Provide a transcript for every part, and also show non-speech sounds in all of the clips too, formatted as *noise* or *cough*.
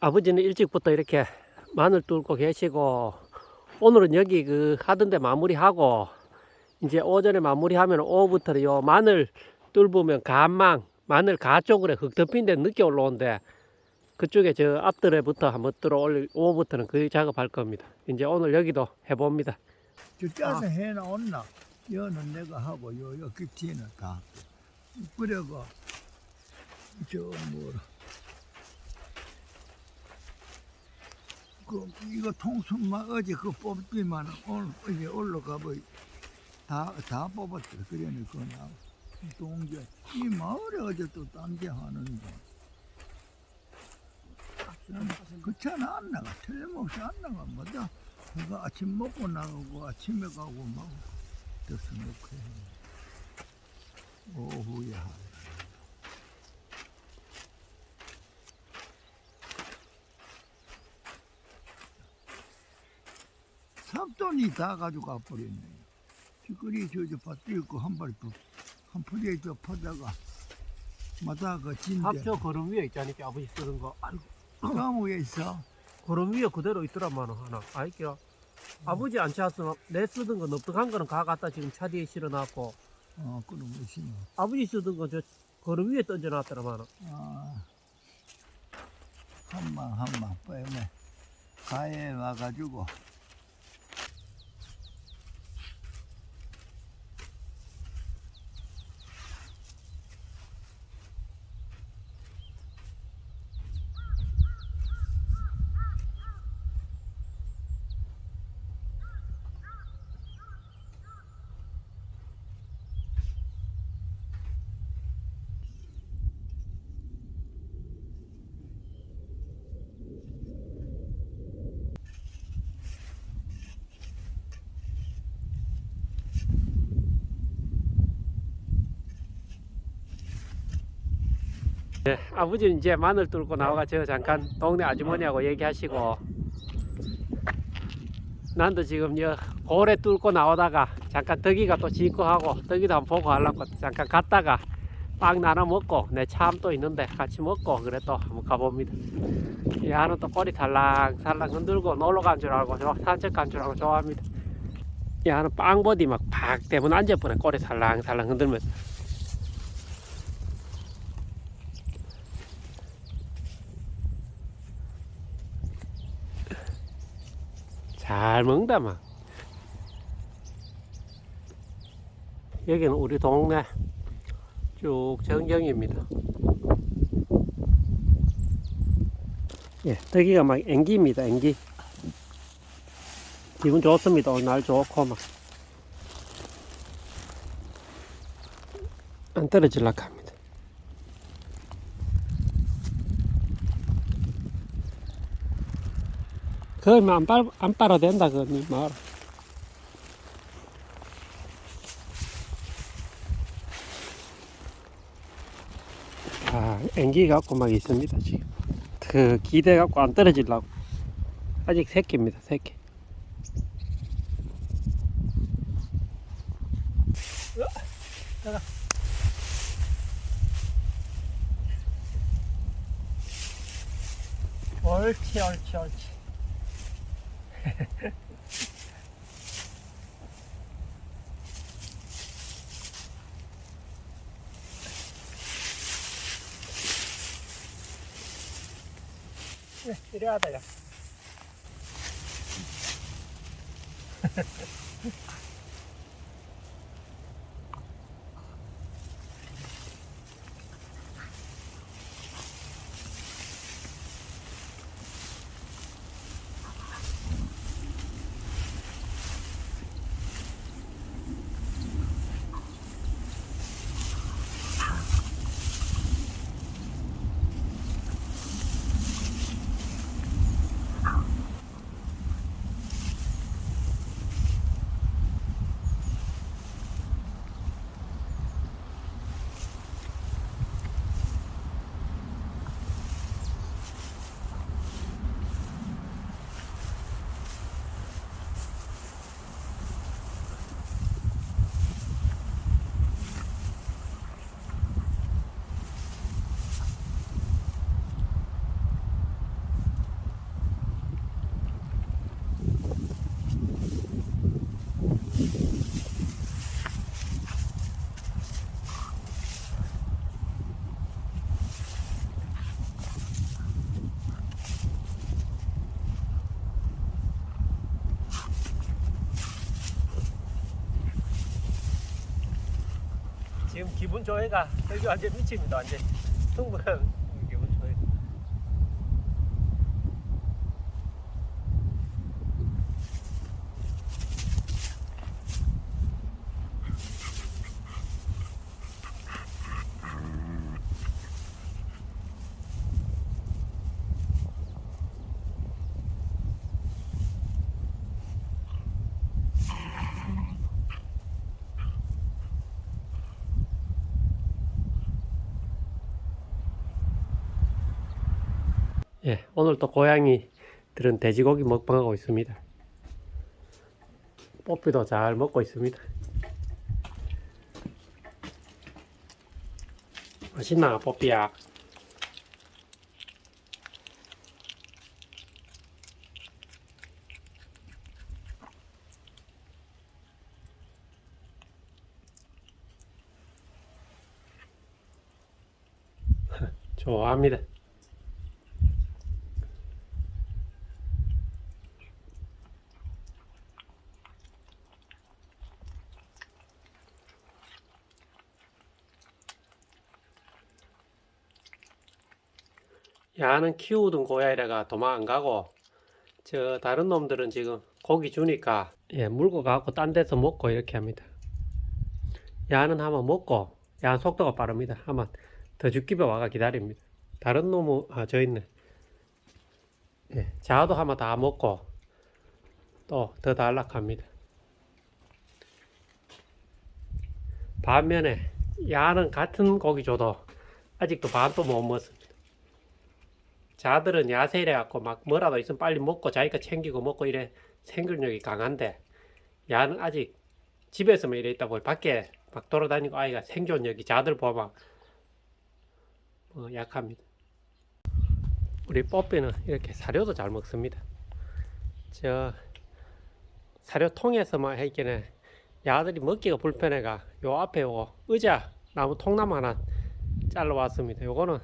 아버지는 일찍부터 이렇게 마늘 뚫고 계시고 오늘은 여기 그 하던데 마무리하고 이제 오전에 마무리하면 오후부터 요 마늘 뚫으면 간망 마늘 가 쪽으로 흙 덮인 데 늦게 올라오는데 그쪽에 저 앞들에부터 한번 들어 올리 오후부터는 그 작업할 겁니다. 이제 오늘 여기도 해봅니다. 저 짜서 해나온나 여는 내가 하고 요 여기 뒤는 다 그리고 저 뭐라 그 이거 통순만 어제 그 뽑지만 오늘 이제 올라가 뭐다다 뽑았더라 그러니까 나 동전 이 마을에 어제 또딴데 하는데. 그차는 안 나가. 틀림없이 안 나가. 뭐다? 그거 아침 먹고 나가고 아침에 가고 막 놓고 해. 오후에 하고. 삼돈이 다 가지고 가버렸네. 찌끄리 저저 밭도 있고 한 발이 한 푸리에 저 퍼다가 마다 그 진데 합쳐 걸음 위에 있자니까 아버지 쓰는 거. 아이고 나무에 있어. 걸음 위에 그대로 있더라만 하나. 아이끼야. 아버지 안 찾았으면 내 쓰던 거 넙득한 거는 가 갖다 지금 차 뒤에 실어놨고 어 그럼 무엇이냐. 아버지 쓰던 거 저 걸음 위에 던져놨더라만. 아, 한방 한방 빼매 가에 와가지고 네, 아버지는 이제 마늘 뚫고 나와가지고 잠깐 동네 아주머니하고 얘기하시고 난도 지금 여 고래 뚫고 나오다가 잠깐 덕이가 또 짓고 하고 덕이도 한번 보고 하려고 잠깐 갔다가 빵 나눠 먹고 내 참 또 있는데 같이 먹고 그래 또 한번 가봅니다. 이 하는 또 꼬리 살랑살랑 흔들고 놀러 간 줄 알고 저 산책 간 줄 알고 좋아합니다. 이 하는 빵보디 막팍 대문 앉아버려 꼬리 살랑살랑 흔들면서 잘 먹는다 막 여기는 우리 동네 쭉 전경입니다. 예, 여기가 막 앵기입니다 앵기. 기분 좋습니다. 오늘 날 좋고 막. 안 떨어질라 합니 그러면 안, 빨, 안 빨아도 된다 그니 말 아, 앵기 갖고 막 있습니다 지금. 그 기대 갖고 안 떨어지려고. 아직 새끼입니다 새끼 옳지 옳지 옳지 네, 이래야다 야 지금 기분 좋아가 여기 완전 미칩니다. 완전 *laughs* 흥분한 기분 좋아 예, 오늘 또 고양이 들은 돼지고기 먹방하고 있습니다. 뽀삐도 잘 먹고 있습니다. 맛있나, 뽀삐야? *laughs* 좋아합니다. 야는 키우던 고양이라가 도망 안 가고 저 다른 놈들은 지금 고기 주니까 예 물고 가고 딴 데서 먹고 이렇게 합니다. 야는 한번 먹고 야는 속도가 빠릅니다. 한번 더 죽기배 와가 기다립니다. 다른 놈은 아저 있네. 예 자도 한번 다 먹고 또 더 달락합니다. 반면에 야는 같은 고기 줘도 아직도 반도 못 먹습니다. 자들은 야세이래 갖고 막 뭐라도 있으면 빨리 먹고 자기가 챙기고 먹고 이래 생존력이 강한데 야는 아직 집에서만 이래 있다 보니 밖에 막 돌아다니고 아이가 생존력이 자들 보면 어, 약합니다. 우리 뽀삐는 이렇게 사료도 잘 먹습니다. 저 사료통에서만 했기는 야들이 먹기가 불편해가 요 앞에 요거 의자 나무 통나무 하나 잘라왔습니다. 요거는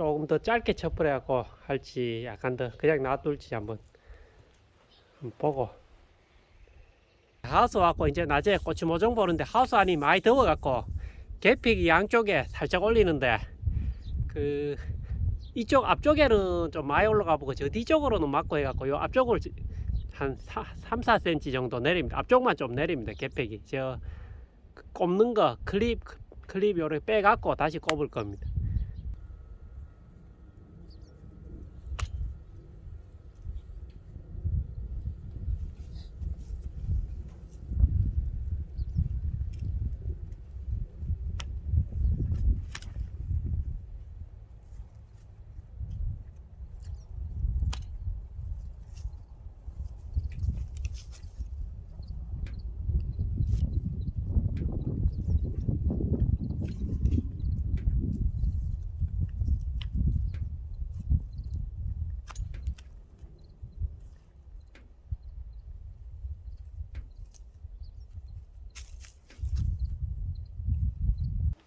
조금 더 짧게 해갖고 할지 약간 더 그냥 놔둘지 한번, 보고 하우스 왔고 이제 낮에 고추 모종 보는데 하우스 안이 많이 더워갖고 계픽이 양쪽에 살짝 올리는데 그 이쪽 앞쪽에는 좀 많이 올라가 보고 저 뒤쪽으로는 맞고 해갖고 요 앞쪽을 한 4, 3, 4cm 정도 내립니다. 앞쪽만 좀 내립니다. 계팩이 저 꼽는 거 클립 클립 요렇게 빼갖고 다시 꼽을 겁니다.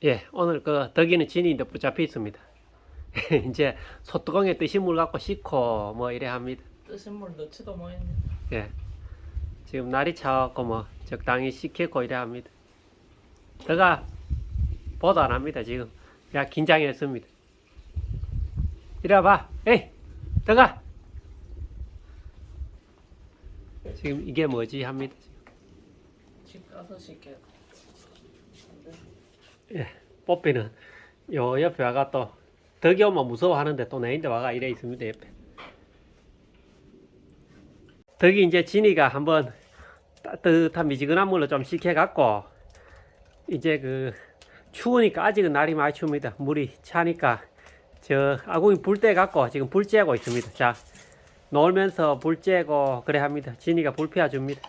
예, 오늘 그 덕이는 진이인데 붙잡혀 있습니다. *laughs* 이제 소뚜껑에 뜨신 물 갖고 씻고 뭐 이래 합니다. 뜨신 물 넣지도 뭐 했네. 예. 지금 날이 차갖고 뭐 적당히 씻겠고 이래 합니다. 덕아 보도 안 합니다 지금. 야 긴장했습니다. 이리 와봐. 에이, 덕아. 지금 이게 뭐지 합니다. 집 가서 씻 게. 뽀삐는 요 옆에 와가 또 덕이 오면 무서워하는데 또 내인데 와가 이래 있습니다 옆에. 덕이 이제 진이가 한번 따뜻한 미지근한 물로 좀 식혀갖고 이제 그 추우니까 아직은 날이 많이 춥니다. 물이 차니까 저 아궁이 불때 갖고 지금 불 쬐고 있습니다. 자 놀면서 불 쬐고 그래 합니다. 진이가 불 피워줍니다.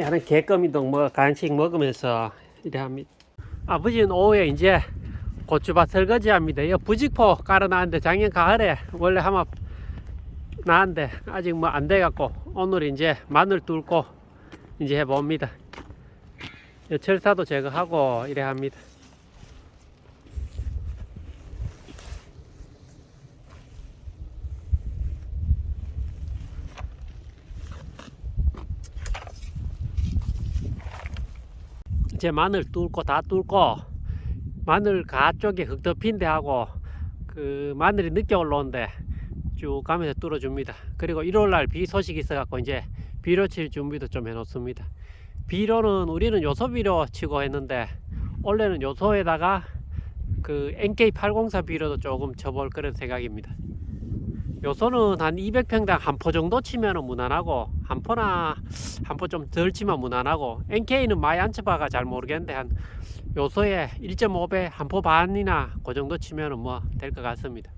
야는 개껌이동 뭐 간식 먹으면서 이래 합니다. 아버지는 오후에 이제 고추밭 설거지 합니다. 이 부직포 깔아놨는데 작년 가을에 원래 한번 나왔는데 아직 뭐 안 돼갖고 오늘 이제 마늘 뚫고 이제 해봅니다. 이 철사도 제거하고 이래 합니다. 이제 마늘 뚫고 다 뚫고 마늘 가 쪽에 흙 덮인 데 하고 그 마늘이 늦게 올라온데 쭉 가면서 뚫어줍니다. 그리고 일요일날 비 소식이 있어갖고 이제 비료 칠 준비도 좀 해놓습니다. 비료는 우리는 요소 비료 치고 했는데 원래는 요소에다가 그 NK804 비료도 조금 쳐볼 그런 생각입니다. 요소는 한 200평당 한 포 정도 치면은 무난하고 한 포나 한 포 좀 덜 치면 무난하고 NK는 많이 안 쳐봐가 잘 모르겠는데 한 요소에 1.5배 한 포 반이나 그 정도 치면은 뭐 될 것 같습니다.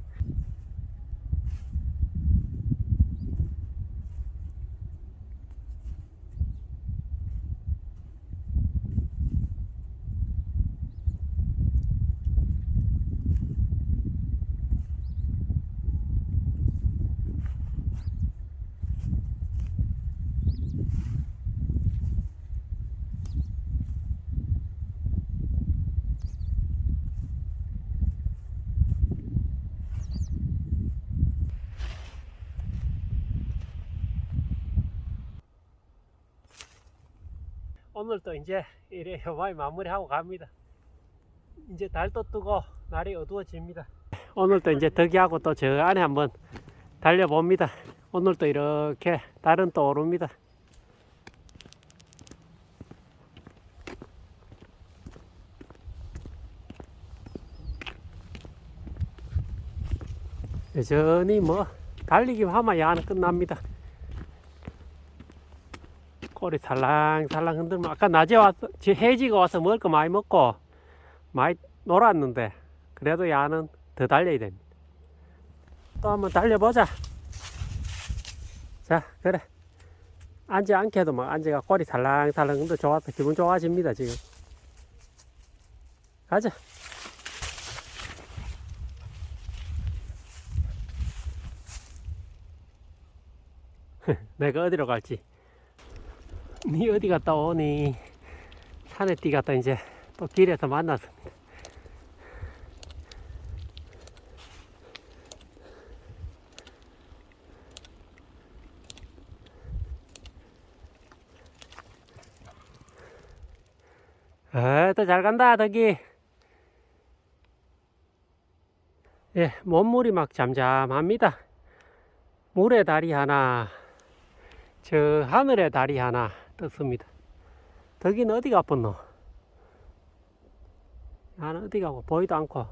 오늘도 이제 이래 요마이 마무리하고 갑니다. 이제 달도 뜨고 날이 어두워집니다. 오늘도 이제 덕이하고 또 저 안에 한번 달려봅니다. 오늘도 이렇게 달은 또 오릅니다. 여전히 뭐 달리기만 하면 야는 끝납니다. 꼬리 살랑살랑 흔들면 아까 낮에 와서 지 해지가 와서 먹을 거 많이 먹고 많이 놀았는데 그래도 야는 더 달려야 됩니다. 또 한번 달려보자. 자 그래 앉지 않게도 막 앉아가 꼬리 살랑살랑 흔들 좋아서 기분 좋아집니다 지금. 가자. *laughs* 내가 어디로 갈지. 니 어디 갔다 오니? 산에 뛰 갔다 이제 또 길에서 만났습니다. 아, 또잘 간다, 덕이. 예, 몸물이 막 잠잠합니다. 물에 다리 하나, 저 하늘에 다리 하나 떴습니다. 덕이는 어디 가뻔노? 나는 어디 가 고 보이도 않고